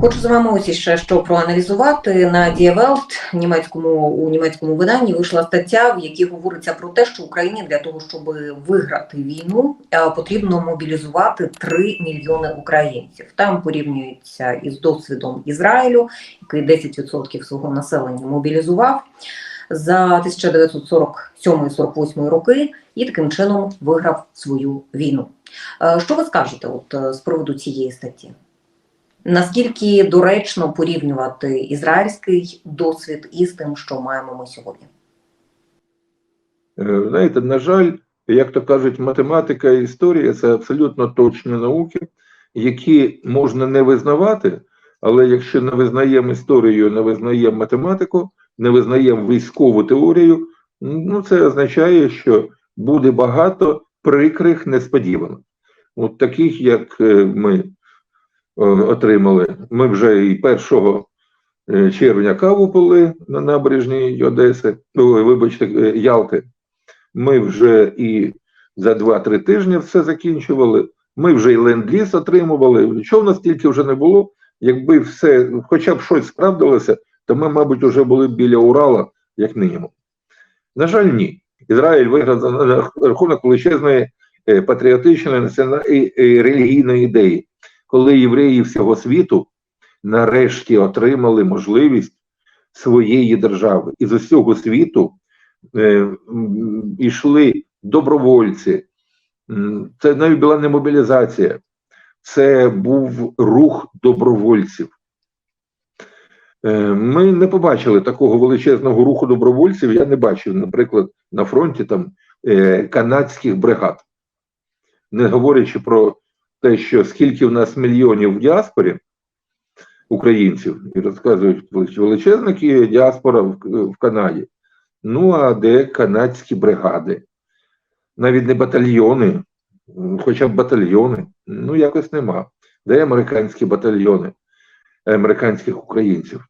Хочу з вами ось ще що проаналізувати на Die німецькому у німецькому виданні вийшла стаття, в якій говориться про те, що Україні для того, щоб виграти війну, е, потрібно мобілізувати 3 мільйони українців. Там порівнюється із досвідом Ізраїлю, який 10% свого населення мобілізував за 1947-48 роки, і таким чином виграв свою війну. Е, Що ви скажете, от е, з приводу цієї статті? Наскільки доречно порівнювати ізраїльський досвід із тим, що маємо ми сьогодні? Е, Знаєте, на жаль, як то кажуть, математика і історія це абсолютно точні науки, які можна не визнавати, але якщо не визнаємо історію, не визнаємо математику, не визнаємо військову теорію, ну це означає, що буде багато прикрих несподіванок. От таких, як е, ми отримали, ми вже і 1 е, червня каву пили на набережній Одеси, вибачте, е, Ялти. Ми вже і за 2-3 тижні все закінчували. Ми вже і ленд-ліз отримували. Що в нас тільки вже не було, якби все, хоча б щось справдилося, то ми, мабуть, вже були біля Урала, як мінімум. На жаль, ні. Ізраїль виграв на рахунок величезної е, патріотичної і релігійної ідеї, коли євреї всього світу нарешті отримали можливість своєї держави. І з усього світу е, йшли добровольці. Це навіть була не мобілізація, це був рух добровольців. Е, Ми не побачили такого величезного руху добровольців. Я не бачив, наприклад, на фронті там е, канадських бригад, не говорячи про те, що скільки в нас мільйонів в діаспорі українців, і розказують велич- величезна діаспора в, в Канаді. Ну а де канадські бригади? Навіть не батальйони, хоча б батальйони, ну якось нема. Де американські батальйони американських українців?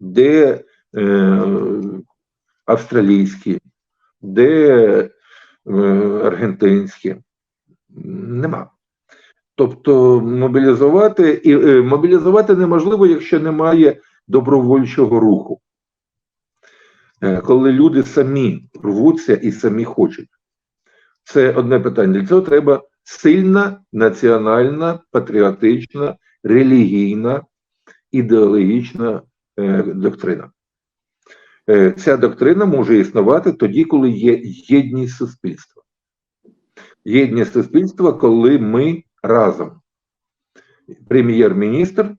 Де е, австралійські, де е, аргентинські? Нема. Тобто мобілізувати і е, мобілізувати неможливо, якщо немає добровольчого руху. Е, коли люди самі рвуться і самі хочуть. Це одне питання. Для цього треба сильна національна, патріотична, релігійна, ідеологічна е, доктрина. Ця доктрина може існувати тоді, коли є єдність суспільства. Єдність суспільства, коли ми разом. Прем'єр-міністр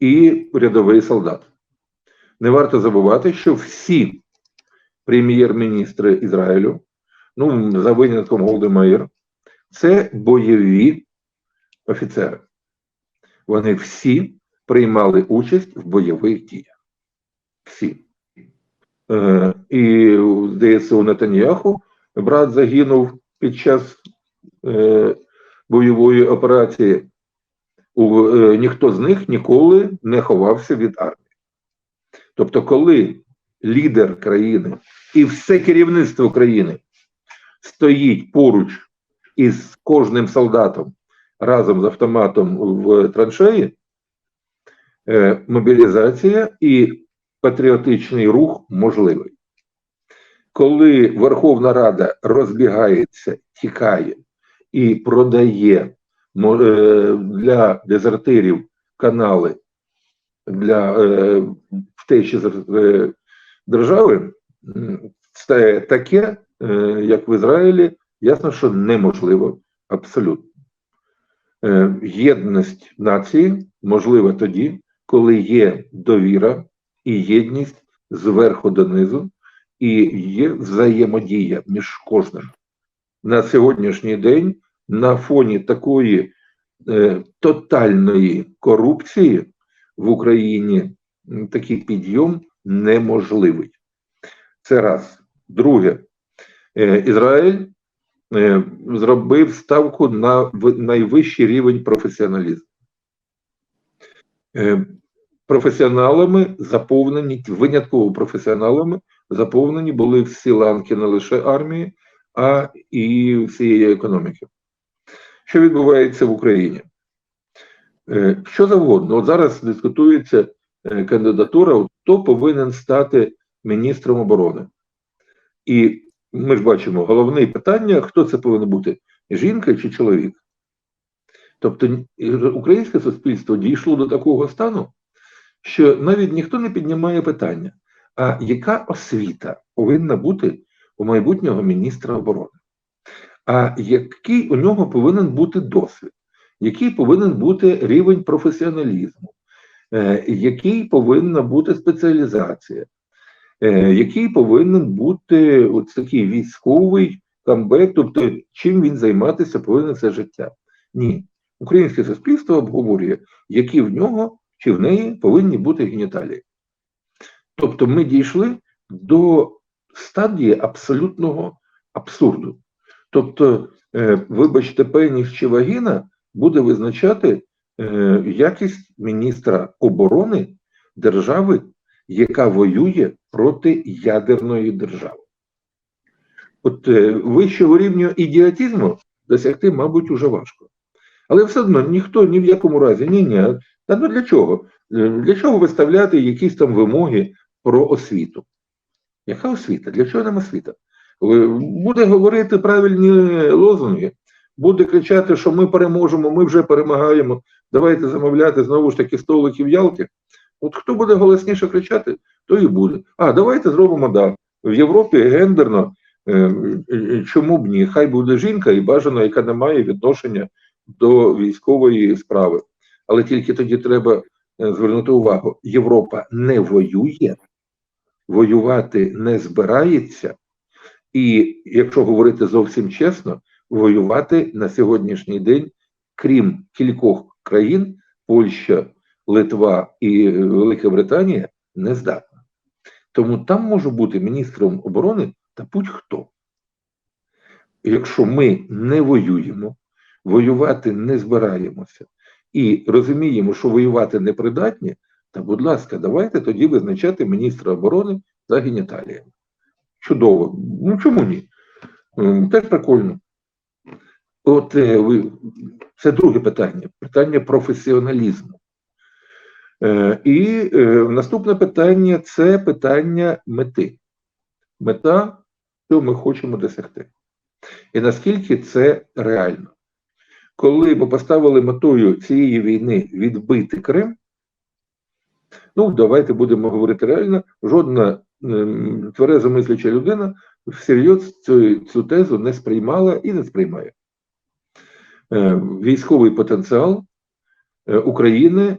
і рядовий солдат. Не варто забувати, що всі прем'єр-міністри Ізраїлю, ну, за винятком Голдемаєр, це бойові офіцери. Вони всі приймали участь в бойових діях. Всі. Е, і, здається, у Нетаньяху брат загинув під час е, бойової операції. Е, ніхто з них ніколи не ховався від армії. Тобто, коли лідер країни і все керівництво країни стоїть поруч із кожним солдатом разом з автоматом в траншеї, е, мобілізація і патріотичний рух можливий. Коли Верховна Рада розбігається, тікає і продає е, для дезертирів канали для е, втечі з е, держави, це таке, як в Ізраїлі, ясно, що неможливо абсолютно. Єдність нації можлива тоді, коли є довіра і єдність зверху донизу, і є взаємодія між кожним. На сьогоднішній день на фоні такої е, тотальної корупції в Україні такий підйом неможливий. Це раз. Друге, е, Ізраїль е, зробив ставку на найвищий рівень професіоналізму. Е, Професіоналами заповнені, винятково професіоналами заповнені були всі ланки не лише армії, а і всієї економіки. Що відбувається в Україні? Е, Що завгодно. От зараз дискутується е, кандидатура, хто повинен стати міністром оборони. І ми ж бачимо головне питання: хто це повинен бути: жінка чи чоловік? Тобто українське суспільство дійшло до такого стану, що навіть ніхто не піднімає питання, а яка освіта повинна бути у майбутнього міністра оборони? А який у нього повинен бути досвід? Який повинен бути рівень професіоналізму? Е, який повинна бути спеціалізація? Е, який повинен бути от такий військовий камбек, тобто чим він займатися повинен все життя? Ні. Українське суспільство обговорює, які в нього чи в неї повинні бути геніталії. Тобто ми дійшли до стадії абсолютного абсурду. Тобто, е, вибачте, пеніс чи вагіна буде визначати е, якість міністра оборони держави, яка воює проти ядерної держави. От е, вищого рівня ідіотизму досягти, мабуть, уже важко. Але все одно ніхто ні в якому разі, ні, ні. Та ну для чого? Для чого виставляти якісь там вимоги про освіту? Яка освіта? Для чого нам освіта? Буде говорити правильні лозунги, буде кричати, що ми переможемо, ми вже перемагаємо. Давайте замовляти знову ж таки столики в Ялті. От хто буде голосніше кричати, то і буде. А давайте зробимо да. В Європі гендерно. е, е, Чому б ні? Хай буде жінка і бажано, яка не має відношення до військової справи. Але тільки тоді треба е, звернути увагу: Європа не воює, воювати не збирається, і якщо говорити зовсім чесно, воювати на сьогоднішній день, крім кількох країн, Польща, Литва і е, Велика Британія, не здатна. Тому там може бути міністром оборони та будь-хто. Якщо ми не воюємо, воювати не збираємося і розуміємо, що воювати не придатні, та, будь ласка, давайте тоді визначати міністра оборони за геніталіями. Чудово. Ну чому ні? Теж прикольно. От е, це друге питання питання професіоналізму. Е, і е, наступне питання це питання мети. Мета, що ми хочемо досягти. І наскільки це реально. Коли ми поставили метою цієї війни відбити Крим, ну давайте будемо говорити реально, жодна ем, тверезо мисляча людина всерйоз цю, цю тезу не сприймала і не сприймає. Е, військовий потенціал е, України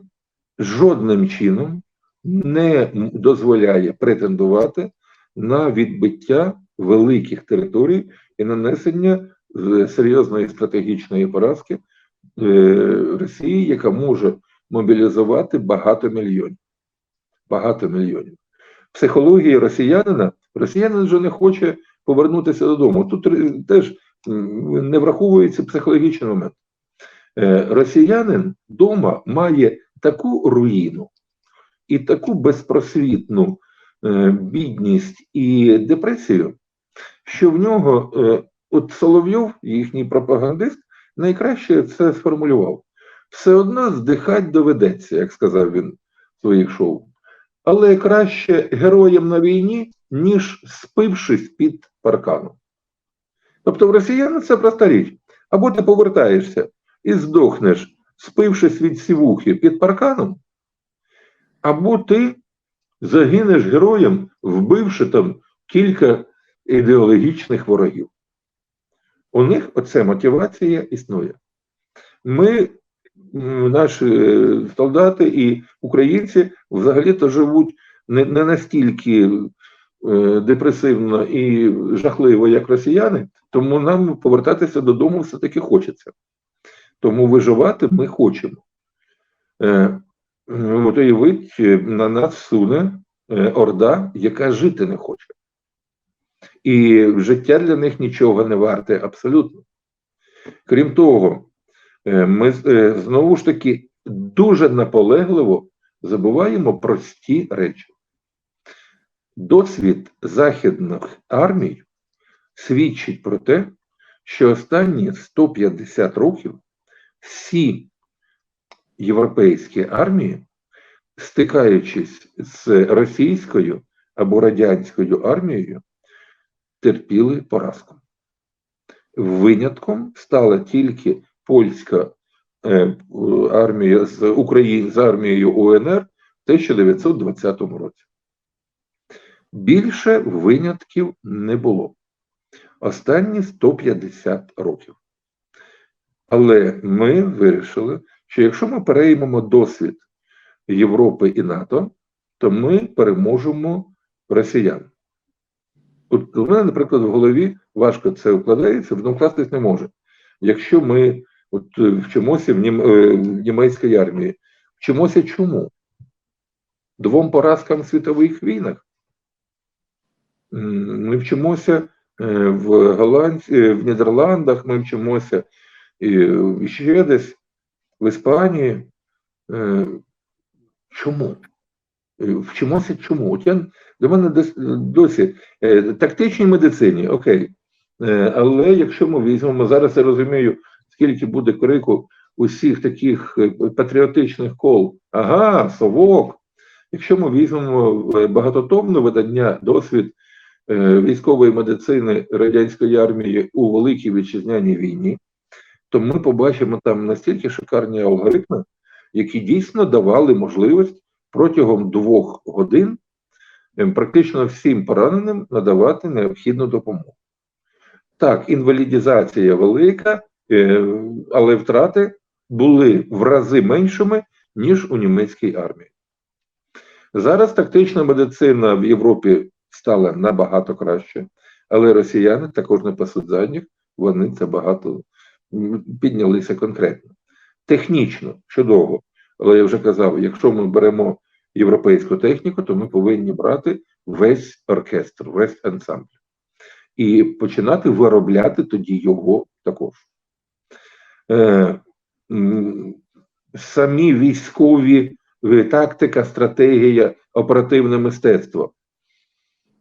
жодним чином не дозволяє претендувати на відбиття великих територій і нанесення е, серйозної стратегічної поразки Росії, яка може мобілізувати багато мільйонів. Багато мільйонів. Психологія росіянина, росіянин вже не хоче повернутися додому. Тут теж не враховується психологічний момент. Е, Росіянин вдома має таку руїну і таку безпросвітну е, бідність і депресію, що в нього, е, от Соловйов, їхній пропагандист, найкраще це сформулював. Все одно здихать доведеться, як сказав він в своїх шоу. Але краще героям на війні, ніж спившись під парканом. Тобто в росіян це проста річ. Або ти повертаєшся і здохнеш, спившись від сівухи під парканом, або ти загинеш героєм, вбивши там кілька ідеологічних ворогів. У них оця мотивація існує. Ми, наші е, солдати і українці взагалі-то живуть не, не настільки е, депресивно і жахливо, як росіяни, тому нам повертатися додому все-таки хочеться. Тому виживати ми хочемо. Е, от уявіть, е, на нас суне орда, яка жити не хоче. І життя для них нічого не варте абсолютно. Крім того, ми е, знову ж таки дуже наполегливо забуваємо прості речі. Досвід західних армій свідчить про те, що останні 150 років всі європейські армії, стикаючись з російською або радянською армією, терпіли поразку. Винятком стала тільки польська е, армія з Україн з армією УНР в 1920 році. Більше винятків не було. Останні 150 років. Але ми вирішили, що якщо ми переймемо досвід Європи і НАТО, то ми переможемо росіян. От у мене, наприклад, в голові важко це вкладається, воно вкластись не може. Якщо ми от, е, вчимося в, нім, е, в німецькій армії, вчимося чому? Двом поразкам в світових війнах. Ми вчимося е, в Голландії, в Нідерландах, ми вчимося і ще десь в Іспанії. Чому? Вчимося чому? От я до мене досі тактичній медицині, окей. Але якщо ми візьмемо зараз, я розумію, скільки буде крику усіх таких е, патріотичних кол. Ага, совок. Якщо ми візьмемо е, багатотомне видання досвід е, військової медицини радянської армії у Великій Вітчизняній війні, то ми побачимо там настільки шикарні алгоритми, які дійсно давали можливість протягом двох годин практично всім пораненим надавати необхідну допомогу. Так, інвалідізація велика, але втрати були в рази меншими, ніж у німецькій армії. Зараз тактична медицина в Європі стала набагато краще, але росіяни також не пасуть задніх, вони це багато піднялися конкретно. Технічно чудово, але я вже казав, якщо ми беремо європейську техніку, то ми повинні брати весь оркестр, весь ансамбль. І починати виробляти тоді його також. Е, самі військові е, тактика, стратегія, оперативне мистецтво.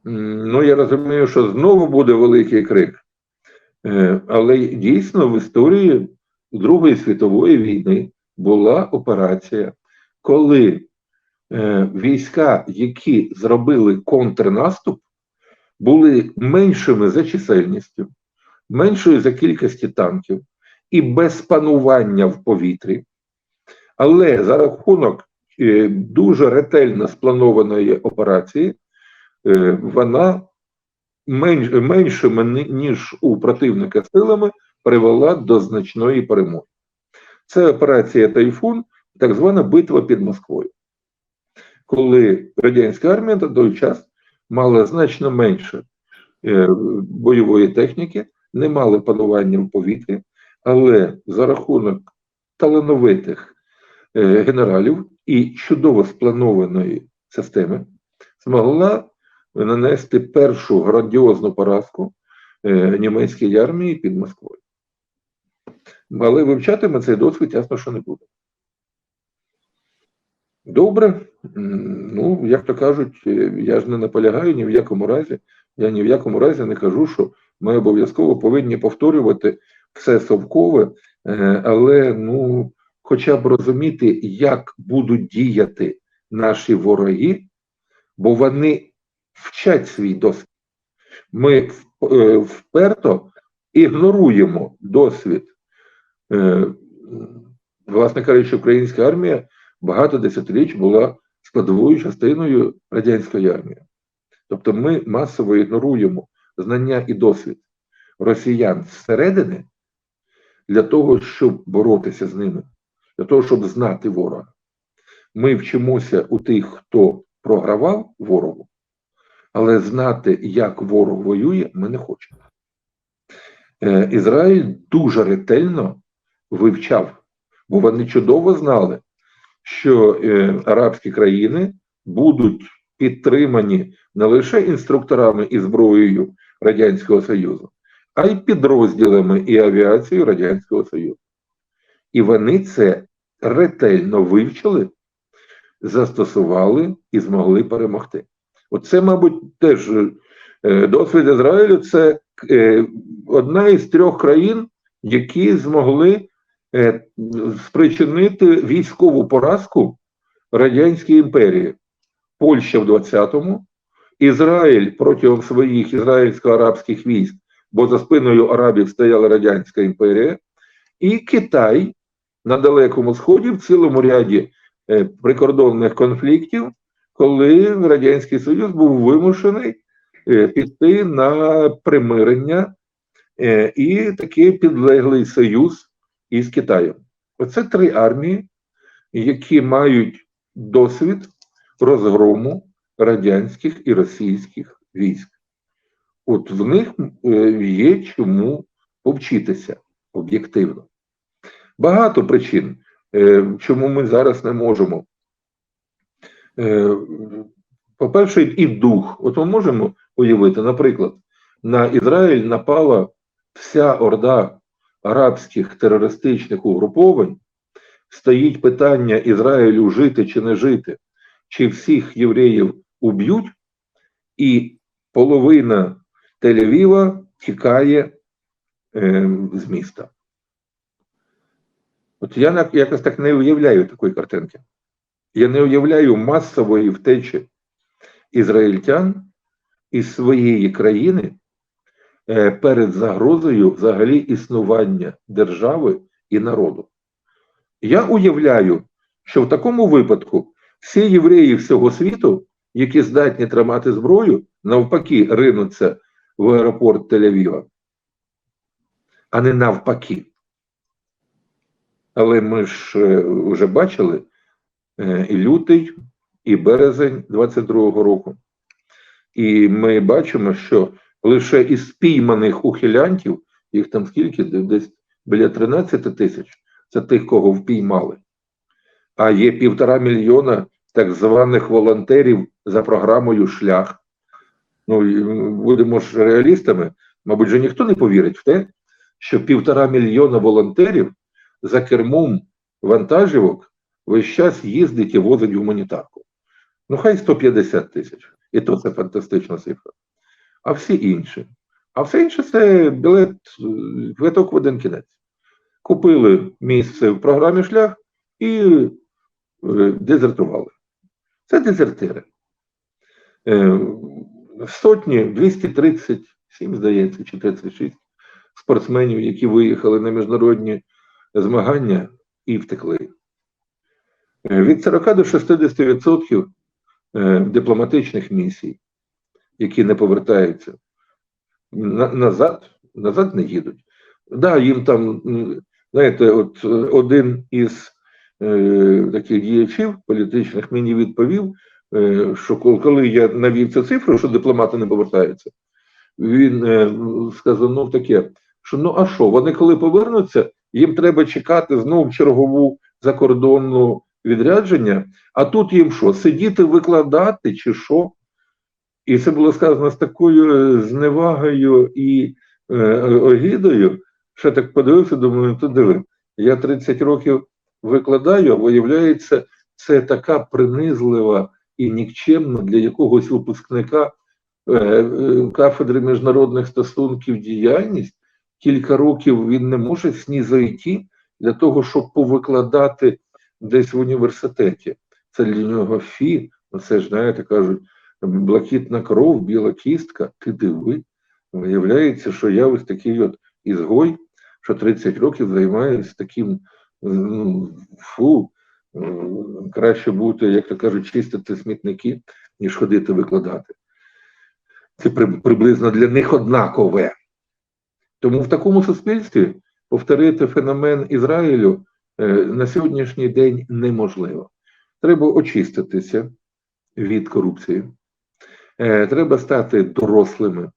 Ну, я розумію, що знову буде великий крик. Е, Але дійсно в історії Другої світової війни була операція, коли війська, які зробили контрнаступ, були меншими за чисельністю, меншою за кількості танків і без панування в повітрі. Але за рахунок е, дуже ретельно спланованої операції, е, вона менш, меншими ніж у противника силами привела до значної перемоги. Це операція Тайфун, так звана битва під Москвою. Коли радянська армія на той час мала значно менше е, бойової техніки, не мали панування в повітрі, але за рахунок талановитих е, генералів і чудово спланованої системи змогла нанести першу грандіозну поразку е, німецькій армії під Москвою. Але вивчати ми цей досвід ясно, що не буде. Добре, ну, як то кажуть, е, я ж не наполягаю ні в якому разі. Я ні в якому разі не кажу, що ми обов'язково повинні повторювати все совкове, е, але ну, хоча б розуміти, як будуть діяти наші вороги, бо вони вчать свій досвід. Ми е, вперто ігноруємо досвід. Е, Власне кажучи, українська армія багато десятиліть була складовою частиною радянської армії. Тобто ми масово ігноруємо знання і досвід росіян зсередини для того, щоб боротися з ними, для того, щоб знати ворога. Ми вчимося у тих, хто програвав ворогу, але знати, як ворог воює, ми не хочемо. Е, Ізраїль дуже ретельно вивчав, бо вони чудово знали, що е, арабські країни будуть підтримані не лише інструкторами і зброєю Радянського Союзу, а й підрозділами і авіацією Радянського Союзу. І вони це ретельно вивчили, застосували і змогли перемогти. Оце, мабуть, теж е, досвід Ізраїлю це е, одна із трьох країн, які змогли е, спричинити військову поразку Радянській імперії. Польща в 20-му, Ізраїль протягом своїх ізраїльсько-арабських військ, бо за спиною арабів стояла Радянська імперія, і Китай на Далекому Сході в цілому ряді е, прикордонних конфліктів, коли Радянський Союз був вимушений е, піти на примирення е, і такий підлеглий союз із Китаєм. Оце три армії, які мають досвід розгрому радянських і російських військ. От в них е, є чому повчитися об'єктивно. Багато причин, е, чому ми зараз не можемо. Е, По-перше, і дух. От ми можемо уявити, наприклад, на Ізраїль напала вся орда арабських терористичних угруповань, стоїть питання Ізраїлю жити чи не жити, чи всіх євреїв уб'ють, і половина Тель-Авіва тікає е, з міста. От я якось так не уявляю такої картинки. Я не уявляю масової втечі ізраїльтян із своєї країни е, перед загрозою взагалі існування держави і народу. Я уявляю, що в такому випадку всі євреї всього світу, які здатні тримати зброю, навпаки, ринуться в аеропорт Тель-Авіва, а не навпаки. Але ми ж е, вже бачили е, і лютий, і березень 22-го року. І ми бачимо, що лише із спійманих ухилянтів, їх там скільки, десь біля 13 тисяч, це тих, кого впіймали. А є півтора мільйона так званих волонтерів за програмою Шлях. Ну, будемо ж реалістами, мабуть, же ніхто не повірить в те, що півтора мільйона волонтерів за кермом вантажівок весь час їздить і возить гуманітарку. Ну, хай 150 тисяч. І то це фантастична цифра. А всі інші. А все інше це білет, е, квиток в один кінець. Купили місце в програмі шлях і е, дезертували. Це дезертири. Сотні, 237, здається, чи 36 спортсменів, які виїхали на міжнародні змагання і втекли. Е, Від 40 до 60% е, дипломатичних місій, які не повертаються назад, назад не їдуть. Да, їм там, знаєте, от е, один із е, таких діячів політичних мені відповів, що коли я навів цю цифру, що дипломати не повертаються, він е, сказав, ну таке, що ну а що, вони коли повернуться, їм треба чекати знову чергову закордонну відрядження, а тут їм що, сидіти викладати чи що? І це було сказано з такою е, зневагою і е, огідою, що я так подивився, думаю, то диви, я 30 років викладаю, а виявляється, це така принизлива і нікчемна для якогось випускника е, е, кафедри міжнародних стосунків діяльність. Кілька років він не може снізойти для того, щоб повикладати десь в університеті. Це для нього фі, ну це ж знаєте, кажуть, блакитна кров, біла кістка, ти диви. Виявляється, що я ось такий от ізгой, що 30 років займаюся таким ну, фу, краще бути, як то кажуть, чистити смітники, ніж ходити викладати. Це приблизно для них однакове. Тому в такому суспільстві повторити феномен Ізраїлю е, на сьогоднішній день неможливо. Треба очиститися від корупції. Е, Треба стати дорослими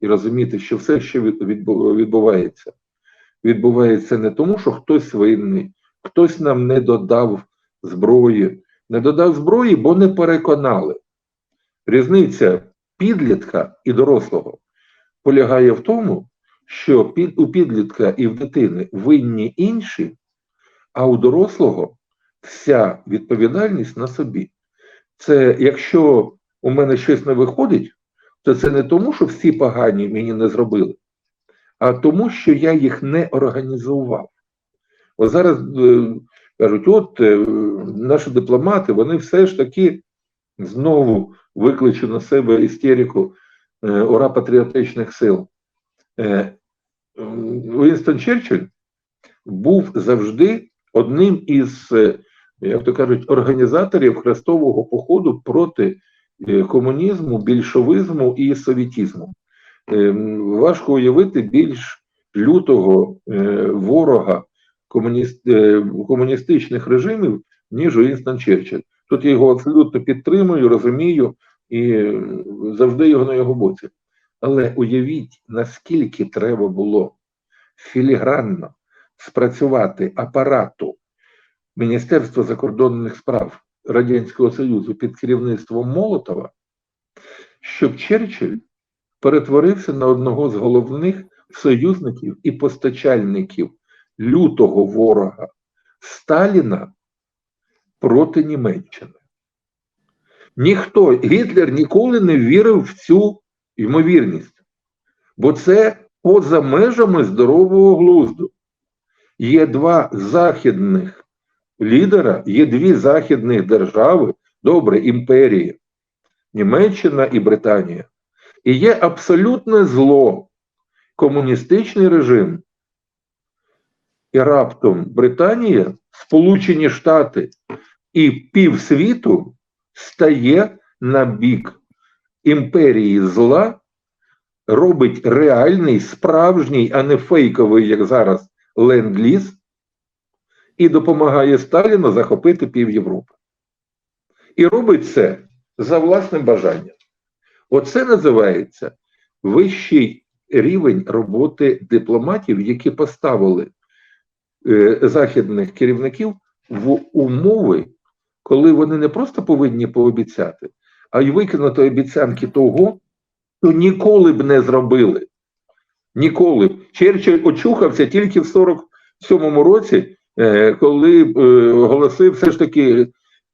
і розуміти, що все, що відбувається, відбувається не тому, що хтось винний, хтось нам не додав зброї, не додав зброї, бо не переконали. Різниця підлітка і дорослого полягає в тому, що під, у підлітка і в дитини винні інші, а у дорослого вся відповідальність на собі. Це якщо у мене щось не виходить, то це не тому, що всі погані мені не зробили, а тому, що я їх не організував. От зараз е, кажуть, от е, наші дипломати, вони все ж таки знову викличуть на себе істерику е, ура патріотичних сил. Е, Уінстон Черчилль був завжди одним із, е, як то кажуть, організаторів хрестового походу проти е, комунізму, більшовизму і совітізму. Е, Важко уявити більш лютого е, ворога е, комуністичних режимів, ніж Уінстон Черчилль. Тут я його абсолютно підтримую, розумію і завжди його на його боці. Але уявіть, наскільки треба було філігранно спрацювати апарату Міністерства закордонних справ Радянського Союзу під керівництвом Молотова, щоб Черчилль перетворився на одного з головних союзників і постачальників лютого ворога Сталіна проти Німеччини. Ніхто, Гітлер ніколи не вірив в цю ймовірність, бо це поза межами здорового глузду. Є два західних лідера, є дві західних держави, добре, імперії, Німеччина і Британія. І є абсолютне зло, комуністичний режим. І раптом Британія, Сполучені Штати і півсвіту стає на бік імперії зла, робить реальний, справжній, а не фейковий, як зараз, ленд-ліз, і допомагає Сталіну захопити пів Європи. І робить це за власним бажанням. Оце називається вищий рівень роботи дипломатів, які поставили західних керівників в умови, коли вони не просто повинні пообіцяти, а й виконати обіцянки того, що ніколи б не зробили. Ніколи. б. Черчилль очухався тільки в 47-му році, е, коли е, оголосив все ж таки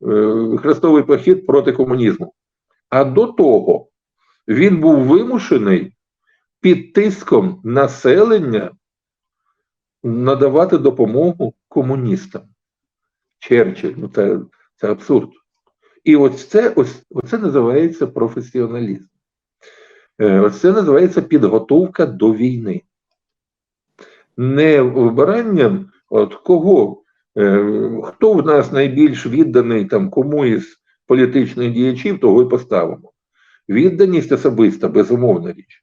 е, хрестовий похід проти комунізму. А до того він був вимушений під тиском населення надавати допомогу комуністам. Черчилль, ну це, це абсурд. І ось це, ось, оце називається професіоналізм. Е, Ось це називається підготовка до війни. Не вибиранням от кого, е, хто в нас найбільш відданий там кому із політичних діячів, того і поставимо. Відданість особиста, безумовна річ.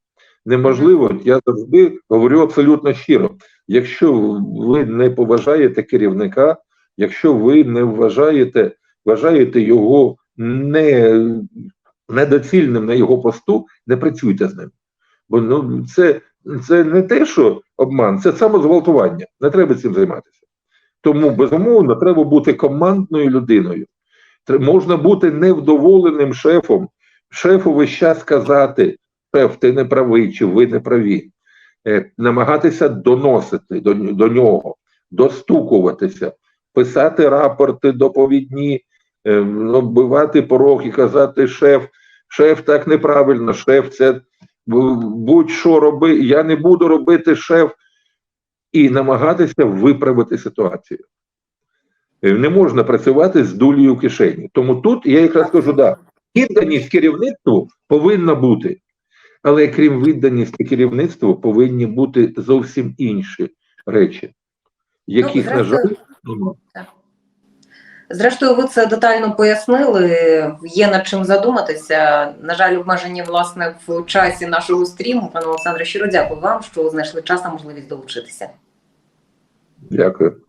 Неможливо, я завжди говорю абсолютно щиро. Якщо ви не поважаєте керівника, якщо ви не вважаєте, вважаєте його не, недоцільним на його посту, не працюйте з ним. Бо ну, це, це не те, що обман, це самозґвалтування. Не треба цим займатися. Тому, безумовно, треба бути командною людиною. Можна бути невдоволеним шефом, шефу весь час сказати, шеф, ти не правий, чи ви не праві. Е, намагатися доносити до, до нього, достукуватися, писати рапорти доповідні, е, оббивати порог і казати, шеф, шеф так неправильно, шеф, це будь-що роби, я не буду робити шеф, і намагатися виправити ситуацію. Е, Не можна працювати з дулею кишені. Тому тут я якраз кажу, да, відданість керівництву повинна бути. Але крім відданості керівництву, повинні бути зовсім інші речі, яких, на жаль, зрештою- Зрештою, ви це детально пояснили. Є над чим задуматися. На жаль, обмежені власне в часі нашого стріму. Пане Олександре, щиро дякую вам, що знайшли час та можливість долучитися. Дякую.